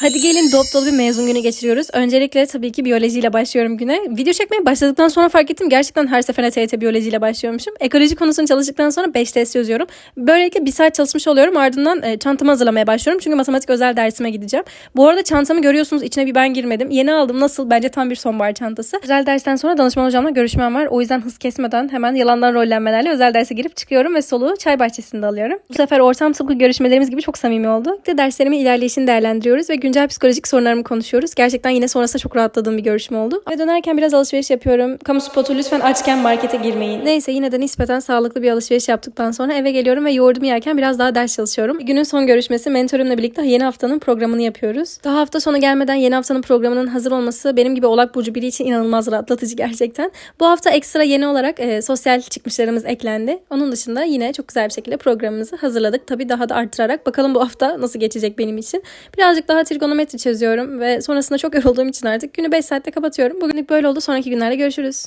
Hadi gelin dop dolu bir mezun günü geçiriyoruz. Öncelikle tabii ki biyolojiyle başlıyorum güne. Video çekmeye başladıktan sonra fark ettim gerçekten her seferinde TYT biyolojiyle başlıyormuşum. Ekoloji konusunu çalıştıktan sonra 5 test çözüyorum. Böylelikle bir saat çalışmış oluyorum. Ardından e, çantamı hazırlamaya başlıyorum. Çünkü matematik özel dersime gideceğim. Bu arada çantamı görüyorsunuz içine bir ben girmedim. Yeni aldım nasıl? Bence tam bir sonbahar çantası. Özel dersten sonra danışman hocamla görüşmem var. O yüzden hız kesmeden hemen yalandan rollenmelerle özel derse girip çıkıyorum ve soluğu çay bahçesinde alıyorum. Bu sefer ortam tıpkı görüşmelerimiz gibi çok samimi oldu. De derslerimin ilerleyişini değerlendiriyoruz ve güncel psikolojik sorunlarımı konuşuyoruz. Gerçekten yine sonrasında çok rahatladığım bir görüşme oldu. Ve dönerken biraz alışveriş yapıyorum. Kamu spotu lütfen açken markete girmeyin. Neyse yine de nispeten sağlıklı bir alışveriş yaptıktan sonra eve geliyorum ve yoğurdumu yerken biraz daha ders çalışıyorum. Günün son görüşmesi mentorumla birlikte yeni haftanın programını yapıyoruz. Daha hafta sonu gelmeden yeni haftanın programının hazır olması benim gibi oğlak burcu biri için inanılmaz rahatlatıcı gerçekten. Bu hafta ekstra yeni olarak e, sosyal çıkmışlarımız eklendi. Onun dışında yine çok güzel bir şekilde programımızı hazırladık. Tabii daha da arttırarak bakalım bu hafta nasıl geçecek benim için. Birazcık daha trigonometri çözüyorum ve sonrasında çok yorulduğum için artık günü 5 saatte kapatıyorum. Bugünlük böyle oldu. Sonraki günlerde görüşürüz.